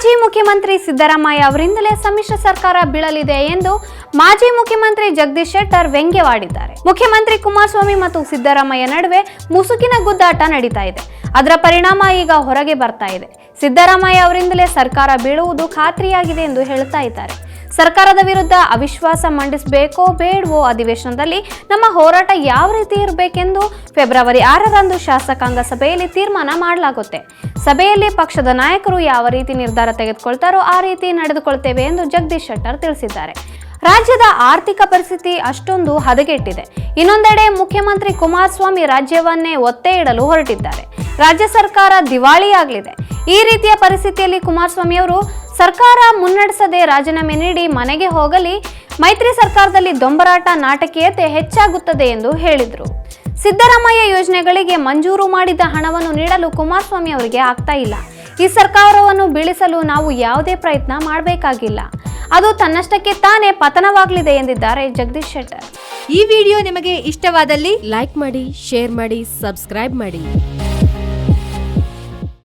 ಮಾಜಿ ಮುಖ್ಯಮಂತ್ರಿ ಸಿದ್ದರಾಮಯ್ಯ ಅವರಿಂದಲೇ ಸಮ್ಮಿಶ್ರ ಸರ್ಕಾರ ಬೀಳಲಿದೆ ಎಂದು ಮಾಜಿ ಮುಖ್ಯಮಂತ್ರಿ ಜಗದೀಶ್ ಶೆಟ್ಟರ್ ವ್ಯಂಗ್ಯವಾಡಿದ್ದಾರೆ. ಮುಖ್ಯಮಂತ್ರಿ ಕುಮಾರಸ್ವಾಮಿ ಮತ್ತು ಸಿದ್ದರಾಮಯ್ಯ ನಡುವೆ ಮುಸುಕಿನ ಗುದ್ದಾಟ ನಡೀತಾ ಇದೆ. ಅದರ ಪರಿಣಾಮ ಈಗ ಹೊರಗೆ ಬರ್ತಾ ಇದೆ. ಸಿದ್ದರಾಮಯ್ಯ ಅವರಿಂದಲೇ ಸರ್ಕಾರ ಬೀಳುವುದು ಖಾತ್ರಿಯಾಗಿದೆ ಎಂದು ಹೇಳ್ತಾ ಇದ್ದಾರೆ. ಸರ್ಕಾರದ ವಿರುದ್ಧ ಅವಿಶ್ವಾಸ ಮಂಡಿಸಬೇಕೋ ಬೇಡವೋ ಅಧಿವೇಶನದಲ್ಲಿ ನಮ್ಮ ಹೋರಾಟ ಯಾವ ರೀತಿ ಇರಬೇಕೆಂದು ಫೆಬ್ರವರಿ ಆರರಂದು ಶಾಸಕಾಂಗ ಸಭೆಯಲ್ಲಿ ತೀರ್ಮಾನ ಮಾಡಲಾಗುತ್ತೆ. ಸಭೆಯಲ್ಲಿ ಪಕ್ಷದ ನಾಯಕರು ಯಾವ ರೀತಿ ನಿರ್ಧಾರ ತೆಗೆದುಕೊಳ್ತಾರೋ ಆ ರೀತಿ ನಡೆದುಕೊಳ್ತೇವೆ ಎಂದು ಜಗದೀಶ್ ಶೆಟ್ಟರ್ ತಿಳಿಸಿದ್ದಾರೆ. ರಾಜ್ಯದ ಆರ್ಥಿಕ ಪರಿಸ್ಥಿತಿ ಅಷ್ಟೊಂದು ಹದಗೆಟ್ಟಿದೆ. ಇನ್ನೊಂದೆಡೆ ಮುಖ್ಯಮಂತ್ರಿ ಕುಮಾರಸ್ವಾಮಿ ರಾಜ್ಯವನ್ನೇ ಒತ್ತೆ ಇಡಲು ಹೊರಟಿದ್ದಾರೆ. ರಾಜ್ಯ ಸರ್ಕಾರ ದಿವಾಳಿಯಾಗಲಿದೆ. ಈ ರೀತಿಯ ಪರಿಸ್ಥಿತಿಯಲ್ಲಿ ಕುಮಾರಸ್ವಾಮಿ ಅವರು, ಸರ್ಕಾರ ಮುನ್ನಡೆಸದೆ ರಾಜೀನಾಮೆ ನೀಡಿ ಮನೆಗೆ ಹೋಗಲಿ, ಮೈತ್ರಿ ಸರ್ಕಾರದಲ್ಲಿ ದೊಂಬರಾಟ ನಾಟಕೀಯತೆ ಹೆಚ್ಚಾಗುತ್ತದೆ ಎಂದು ಹೇಳಿದರು. ಸಿದ್ದರಾಮಯ್ಯ ಯೋಜನೆಗಳಿಗೆ ಮಂಜೂರು ಮಾಡಿದ ಹಣವನ್ನು ನೀಡಲು ಕುಮಾರಸ್ವಾಮಿ ಅವರಿಗೆ ಆಗ್ತಾ ಇಲ್ಲ. ಈ ಸರ್ಕಾರವನ್ನು ಬೀಳಿಸಲು ನಾವು ಯಾವುದೇ ಪ್ರಯತ್ನ ಮಾಡಬೇಕಾಗಿಲ್ಲ. ಅದು ತನ್ನಷ್ಟಕ್ಕೆ ತಾನೇ ಪತನವಾಗಲಿದೆ ಎಂದಿದ್ದಾರೆ ಜಗದೀಶ್ ಶೆಟ್ಟರ್. ಈ ವಿಡಿಯೋ ನಿಮಗೆ ಇಷ್ಟವಾದಲ್ಲಿ ಲೈಕ್ ಮಾಡಿ, ಶೇರ್ ಮಾಡಿ, ಸಬ್ಸ್ಕ್ರೈಬ್ ಮಾಡಿ.